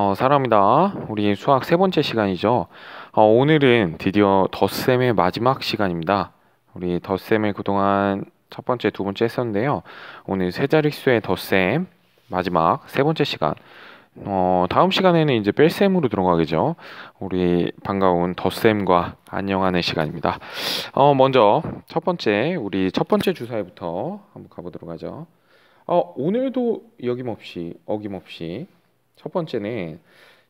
어, 사람이다. 우리 수학 세 번째 시간이죠. 어, 오늘은 드디어 덧셈의 마지막 시간입니다. 우리 덧셈을 그동안 첫 번째, 두 번째 했었는데요. 오늘 세 자릿수의 덧셈 마지막 세 번째 시간. 어, 다음 시간에는 이제 뺄셈으로 들어가겠죠. 우리 반가운 덧셈과 안녕하는 시간입니다. 어, 먼저 첫 번째, 우리 첫 번째 주사위부터 한번 가보도록 하죠. 어, 오늘도 여김없이, 어김없이 첫 번째는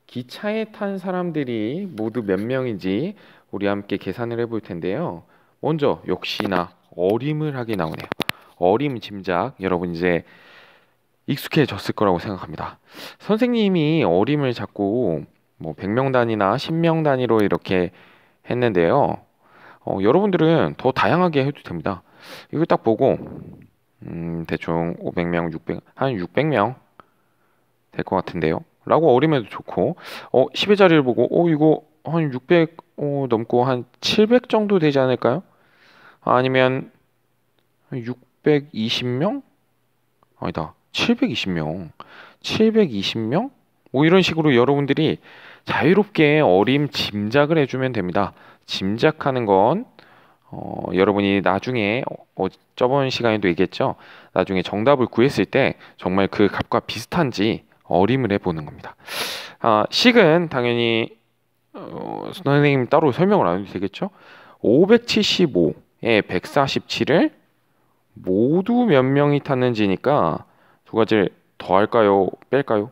기차에 탄 사람들이 모두 몇 명인지 우리 함께 계산을 해볼 텐데요. 먼저 역시나 어림을 하게 나오네요. 어림 짐작 여러분 이제 익숙해졌을 거라고 생각합니다. 선생님이 어림을 자꾸 뭐 100명 단위나 10명 단위로 이렇게 했는데요. 어, 여러분들은 더 다양하게 해도 됩니다. 이걸 딱 보고 음, 대충 500명, 600, 한 600명 될 것 같은데요. 라고 어림해도 좋고 어 10의 자리를 보고 어 이거 한 600 어, 넘고 한 700 정도 되지 않을까요? 아니면 620명? 아니다. 720명. 720명? 뭐 이런 식으로 여러분들이 자유롭게 어림 짐작을 해주면 됩니다. 짐작하는 건 어, 여러분이 나중에 어, 저번 시간에도 얘기했죠. 나중에 정답을 구했을 때 정말 그 값과 비슷한지 어림을 해보는 겁니다. 아, 식은 당연히 어, 선생님 따로 설명을 안 해도 되겠죠? 575에 147을 모두 몇 명이 탔는지니까 두 가지를 더할까요? 뺄까요?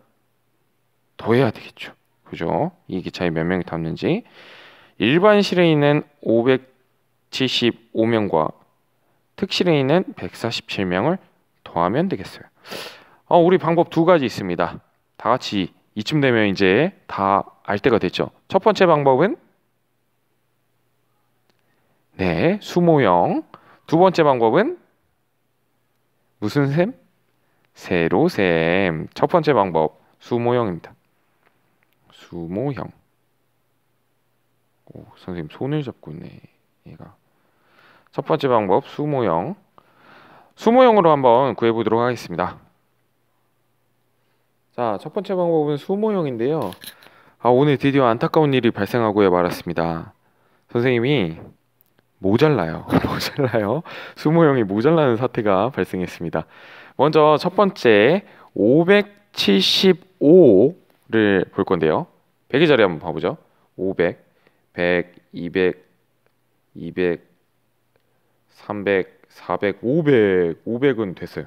더해야 되겠죠. 그죠? 이 기차에 몇 명이 탔는지 일반 실에 있는 575명과 특실에 있는 147명을 더하면 되겠어요. 어, 우리 방법 두 가지 있습니다. 다 같이 이쯤 되면 이제 다 알 때가 됐죠. 첫 번째 방법은 네, 수모형. 두 번째 방법은 무슨 셈? 세로 셈. 첫 번째 방법 수모형입니다. 수모형. 오, 선생님 손을 잡고 있네. 얘가. 첫 번째 방법 수모형. 수모형으로 한번 구해 보도록 하겠습니다. 자, 첫 번째 방법은 수모형인데요. 아, 오늘 드디어 안타까운 일이 발생하고야 말았습니다. 선생님이 모자라요. 모자라요. 수모형이 모자라는 사태가 발생했습니다. 먼저 첫 번째 575를 볼 건데요. 100의 자리 한번 봐보죠. 500, 100, 200, 200, 300, 400, 500, 500은 됐어요.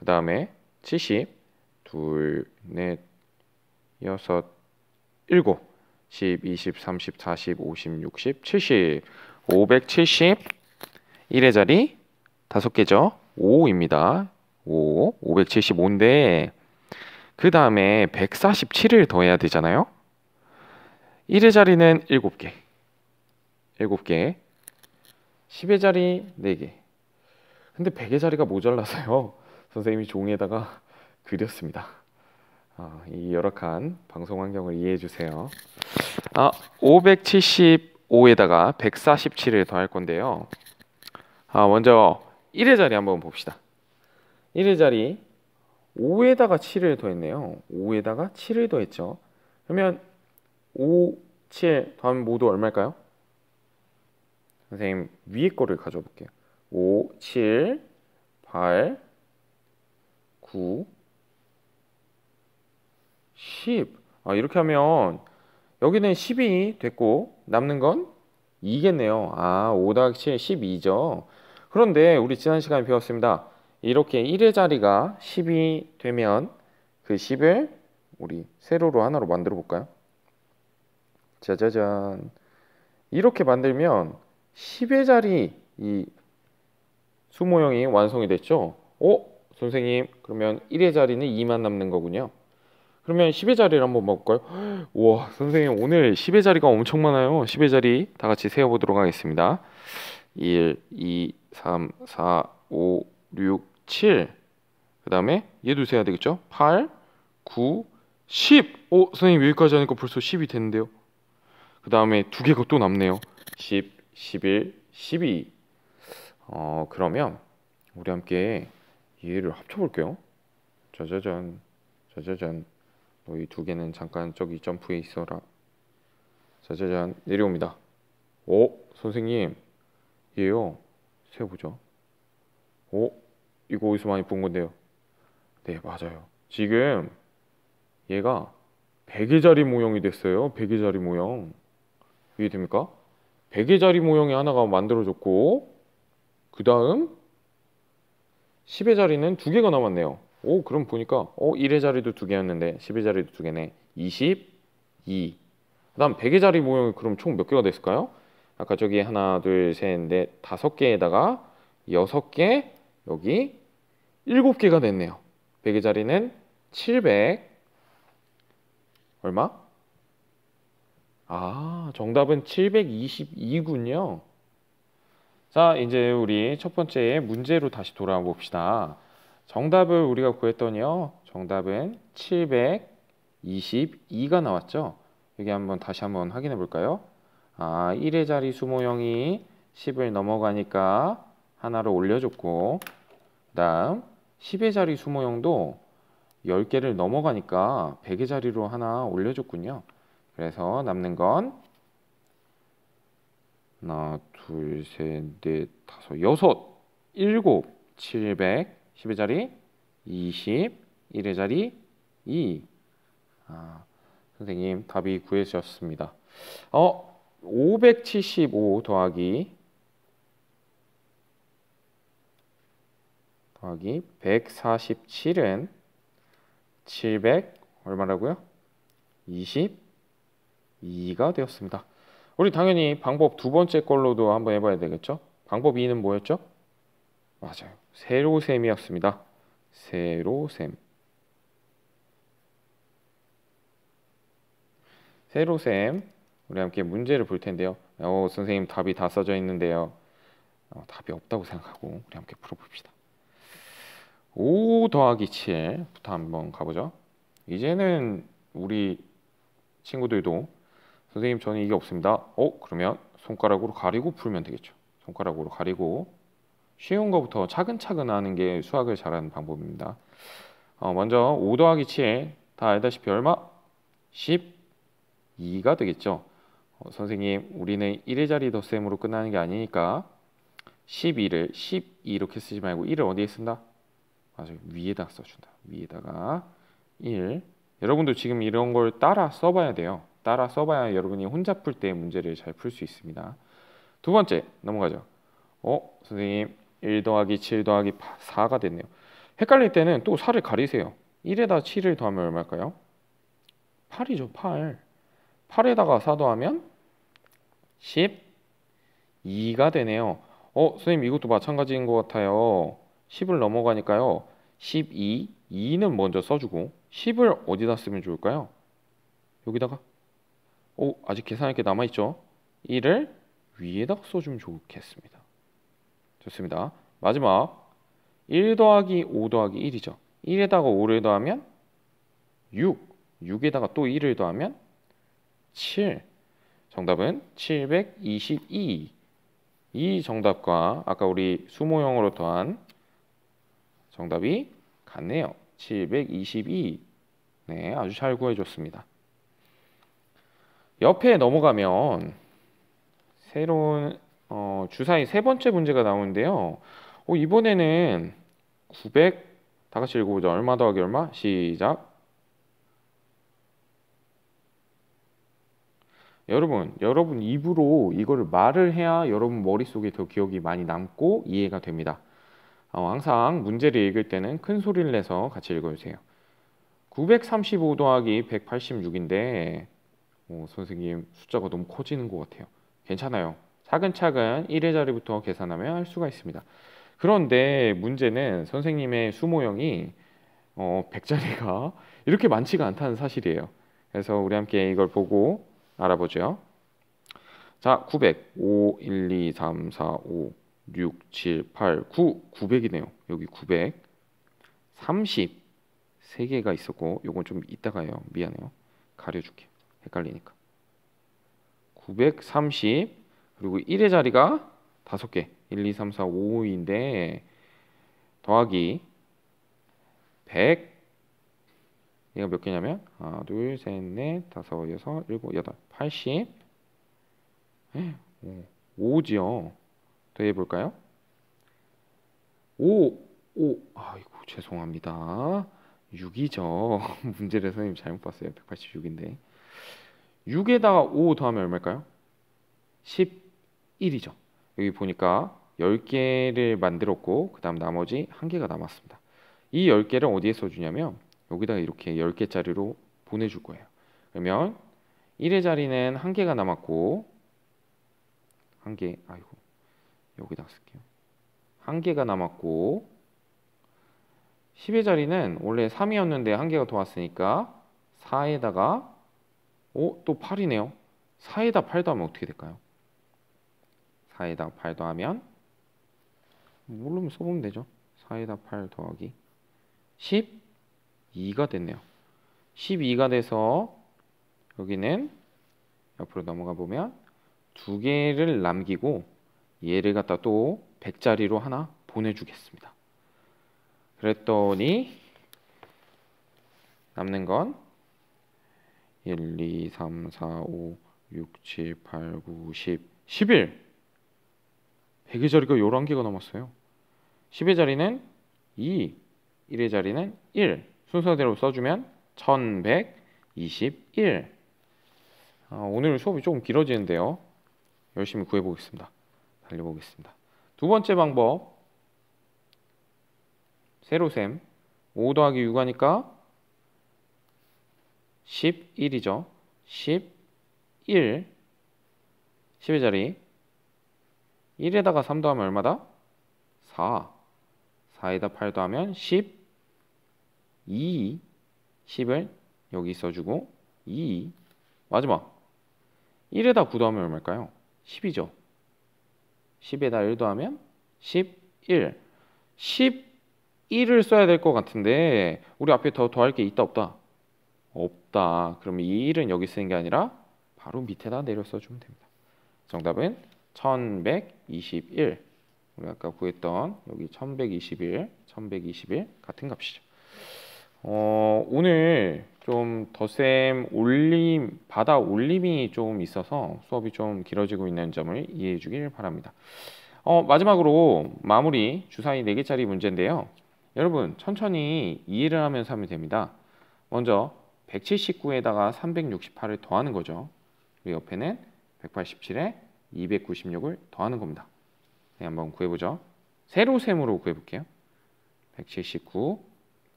그 다음에 70, 둘, 넷, 여섯, 일곱, 10, 20, 30, 40, 50, 60, 70, 570, 1의 자리 다섯 개죠. 5입니다. 5, 575인데 그 다음에 147을 더해야 되잖아요. 1의 자리는 7개, 7개, 10의 자리 4개. 근데 100의 자리가 모자라서요. 선생님이 종이에다가 그렸습니다. 어, 이 열악한 방송 환경을 이해해 주세요. 아, 575에다가 147을 더할 건데요. 아, 먼저 1의 자리 한번 봅시다. 1의 자리 5에다가 7을 더했네요. 5에다가 7을 더했죠. 그러면 5, 7 더하면 모두 얼마일까요? 선생님 위에 거를 가져 볼게요. 5, 7, 8, 9, 10. 아, 이렇게 하면 여기는 10이 됐고 남는 건 2겠네요. 아, 5 더하기 7, 12죠. 그런데 우리 지난 시간에 배웠습니다. 이렇게 1의 자리가 10이 되면 그 10을 우리 세로로 하나로 만들어 볼까요? 짜자잔. 이렇게 만들면 10의 자리 이 수모형이 완성이 됐죠? 어? 선생님, 그러면 1의 자리는 2만 남는 거군요. 그러면 10의 자리를 한번 볼까요? 우와 선생님 오늘 10의 자리가 엄청 많아요. 10의 자리 다 같이 세어보도록 하겠습니다. 1, 2, 3, 4, 5, 6, 7 그 다음에 얘도 세야 되겠죠? 8, 9, 10 오, 선생님 여기까지 하니까 벌써 10이 됐는데요. 그 다음에 두 개가 또 남네요. 10, 11, 12 어, 그러면 우리 함께 얘를 합쳐볼게요. 짜자잔 짜자잔 너희 두 개는 잠깐 저기 점프해 있어라. 짜자잔 내려옵니다. 오 선생님 얘요 세어보죠. 오 이거 어디서 많이 본 건데요. 네 맞아요. 지금 얘가 베개 자리 모형이 됐어요. 베개 자리 모형 이해됩니까? 베개 자리 모형이 하나가 만들어졌고 그 다음 10의 자리는 두 개가 남았네요. 오 그럼 보니까 어 1의 자리도 두 개였는데 10의 자리도 두 개네. 22 그다음 100의 자리 모형이 그럼 총 몇 개가 됐을까요? 아까 저기 하나 둘셋넷 다섯 개에다가 여섯 개 여기 일곱 개가 됐네요. 100의 자리는 700 얼마? 아 정답은 722군요. 자 이제 우리 첫 번째 문제로 다시 돌아와 봅시다. 정답을 우리가 구했더니요. 정답은 722가 나왔죠. 여기 한번 다시 한번 확인해 볼까요? 아, 1의 자리 수모형이 10을 넘어가니까 하나를 올려줬고 그 다음 10의 자리 수모형도 10개를 넘어가니까 100의 자리로 하나 올려줬군요. 그래서 남는 건 하나, 둘, 셋, 넷, 다섯, 여섯, 일곱, 칠백, 10의 자리 20, 1의 자리 2. 아, 선생님 답이 구해주셨습니다. 어, 575 더하기 더하기 147은 700 얼마라고요? 22가 되었습니다. 우리 당연히 방법 두 번째 걸로도 한번 해봐야 되겠죠? 방법 2는 뭐였죠? 맞아요. 세로셈이었습니다. 세로셈. 세로셈. 우리 함께 문제를 볼 텐데요. 어, 선생님 답이 다 써져 있는데요. 어, 답이 없다고 생각하고 우리 함께 풀어봅시다. 5 더하기 7부터 한번 가보죠. 이제는 우리 친구들도 선생님 저는 이게 없습니다. 어 그러면 손가락으로 가리고 풀면 되겠죠. 손가락으로 가리고 쉬운 것부터 차근차근 하는 게 수학을 잘하는 방법입니다. 어, 먼저 5 더하기 7 다 알다시피 얼마? 12가 되겠죠. 어, 선생님 우리는 1의 자리 덧셈으로 끝나는 게 아니니까 12를 12 이렇게 쓰지 말고 1을 어디에 쓴다? 맞아요. 위에다 써준다. 위에다가 1 여러분도 지금 이런 걸 따라 써봐야 돼요. 따라 써봐야 여러분이 혼자 풀 때 문제를 잘 풀 수 있습니다. 두 번째 넘어가죠. 어 선생님 1 더하기 7 더하기 4가 됐네요. 헷갈릴 때는 또 4를 가리세요. 1에다 7을 더하면 얼마일까요? 8이죠. 8. 8에다가 4 더하면 12가 되네요. 어, 선생님 이것도 마찬가지인 것 같아요. 10을 넘어가니까요. 12, 2는 먼저 써주고 10을 어디다 쓰면 좋을까요? 여기다가 오, 아직 계산할 게 남아있죠? 1을 위에다 써주면 좋겠습니다. 좋습니다. 마지막 1 더하기 5 더하기 1이죠. 1에다가 5를 더하면 6, 6에다가 또 1을 더하면 7. 정답은 722. 이 정답과 아까 우리 수모형으로 더한 정답이 같네요. 722. 네, 아주 잘 구해줬습니다. 옆에 넘어가면 새로운 어, 주사위 세 번째 문제가 나오는데요. 어, 이번에는 900, 다 같이 읽어보자. 얼마 더하기 얼마? 시작. 여러분, 여러분 입으로 이거를 말을 해야 여러분 머릿속에 더 기억이 많이 남고 이해가 됩니다. 어, 항상 문제를 읽을 때는 큰 소리를 내서 같이 읽어주세요. 935 더하기 186인데 어, 선생님 숫자가 너무 커지는 것 같아요. 괜찮아요. 차근차근 1의 자리부터 계산하면 할 수가 있습니다. 그런데 문제는 선생님의 수모형이 어, 100자리가 이렇게 많지가 않다는 사실이에요. 그래서 우리 함께 이걸 보고 알아보죠. 자, 900. 5, 1, 2, 3, 4, 5, 6, 7, 8, 9. 900이네요. 여기 900. 30. 3개가 있었고 요건 좀 이따가요. 미안해요. 가려줄게. 헷갈리니까. 930 그리고 1의 자리가 5개 1, 2, 3, 4, 5인데 더하기 100 얘가 몇 개냐면 하나, 둘, 셋, 넷, 다섯, 여섯, 일곱, 여덟, 팔십. 오, 5지요. 더해 볼까요? 5, 5. 아이고, 죄송합니다. 6이죠. 문제를 선생님 잘못 봤어요. 186인데. 6에다가 5 더하면 얼마일까요? 11이죠. 여기 보니까 10개를 만들었고 그 다음 나머지 1개가 남았습니다. 이 10개를 어디에 써주냐면 여기다가 이렇게 10개짜리로 보내줄 거예요. 그러면 1의 자리는 1개가 남았고 1개, 아이고 여기다 쓸게요. 1개가 남았고 10의 자리는 원래 3이었는데 1개가 더 왔으니까 4에다가 오, 또 8이네요. 4에다 8 더하면 어떻게 될까요? 4에다 8 더하면 모르면 써보면 되죠. 4에다 8 더하기 12가 됐네요. 12가 돼서 여기는 옆으로 넘어가 보면 두 개를 남기고 얘를 갖다 또 100짜리로 하나 보내주겠습니다. 그랬더니 남는 건 1, 2, 3, 4, 5, 6, 7, 8, 9, 10, 11 100의 자리가 11개가 남았어요. 10의 자리는 2, 1의 자리는 1 순서대로 써주면 1121 아, 오늘 수업이 조금 길어지는데요. 열심히 구해보겠습니다. 달려보겠습니다. 두 번째 방법 세로셈 5 더하기 6 하니까 11이죠. 11 10의 자리 1에다가 3 더하면 얼마다? 4 4에다 8 더하면 10 2 10을 여기 써주고 2 마지막 1에다 9 더하면 얼마일까요? 10이죠. 10에다 1 더하면 11 11을 써야 될 것 같은데 우리 앞에 더 더할 게 있다 없다? 없다. 그럼 이 1은 여기 쓰는 게 아니라 바로 밑에다 내려 써주면 됩니다. 정답은 1121 우리 아까 구했던 여기 1121 1121 같은 값이죠. 어, 오늘 좀 덧셈 올림 바다 올림이 좀 있어서 수업이 좀 길어지고 있는 점을 이해해 주길 바랍니다. 어, 마지막으로 마무리 주사위 4개짜리 문제인데요. 여러분 천천히 이해를 하면서 하면 됩니다. 먼저 179에다가 368을 더하는 거죠. 그리고 옆에는 187에 296을 더하는 겁니다. 네, 한번 구해보죠. 세로셈으로 구해볼게요. 179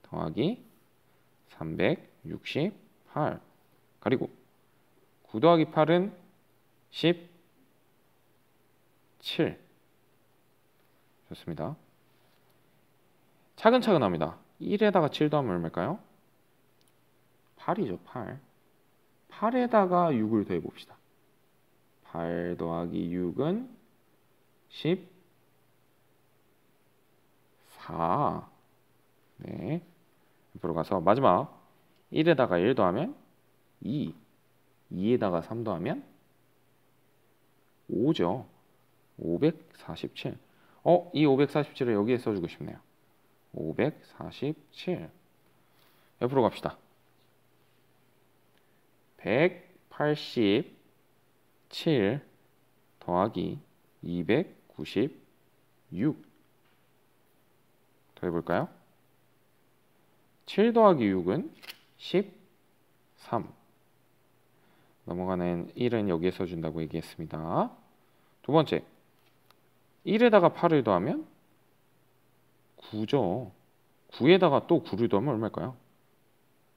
더하기 368 그리고 9 더하기 8은 17 좋습니다. 차근차근 합니다. 1에다가 7 더하면 얼마일까요? 8이죠. 8. 8에다가 6을 더해 봅시다. 8 더하기 6은 14. 네. 옆으로 가서 마지막 1에다가 1 더하면 2. 2에다가 3 더하면 5죠. 547. 어, 이 547을 여기에 써주고 싶네요. 547. 옆으로 갑시다. 187 더하기 296 더해볼까요? 7 더하기 6은 13 넘어가는 1은 여기에 써준다고 얘기했습니다. 두 번째 1에다가 8을 더하면 9죠. 9에다가 또 9를 더하면 얼마일까요?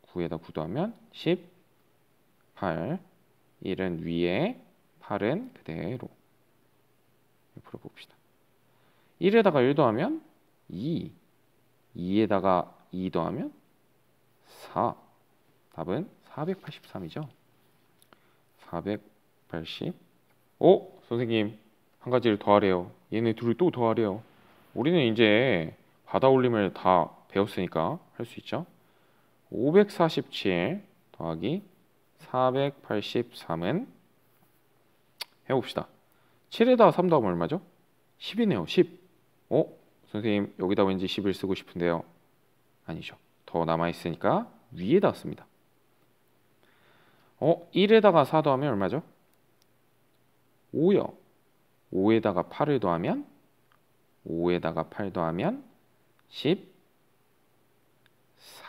9에다 9 더하면 18 1은 위에 8은 그대로 옆으로 봅시다. 1에다가 1 더하면 2 2에다가 2 더하면 4 답은 483이죠. 480 오! 선생님 한 가지를 더하래요. 얘네 둘을 또 더하래요. 우리는 이제 바다 올림을 다 배웠으니까 할 수 있죠. 547 더하기 483은 해봅시다. 7에다 3 더하면 얼마죠? 10이네요. 10. 어? 선생님 여기다 왠지 10을 쓰고 싶은데요. 아니죠. 더 남아있으니까 위에다 씁니다. 어, 1에다가 4 더하면 얼마죠? 5요. 5에다가 8을 더하면 5에다가 8 더하면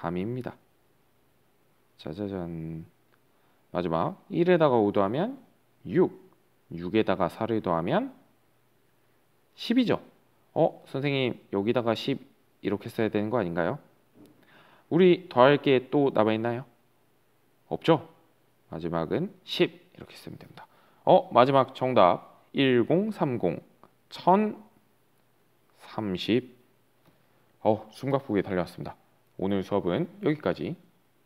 13입니다. 짜자잔. 마지막 1에다가 5 더하면 6. 6에다가 4를 더하면 10이죠. 어, 선생님 여기다가 10 이렇게 써야 되는 거 아닌가요? 우리 더할 게 또 남아 있나요? 없죠? 마지막은 10 이렇게 쓰면 됩니다. 어, 마지막 정답 1030 1030 어, 숨가쁘게 달려왔습니다. 오늘 수업은 여기까지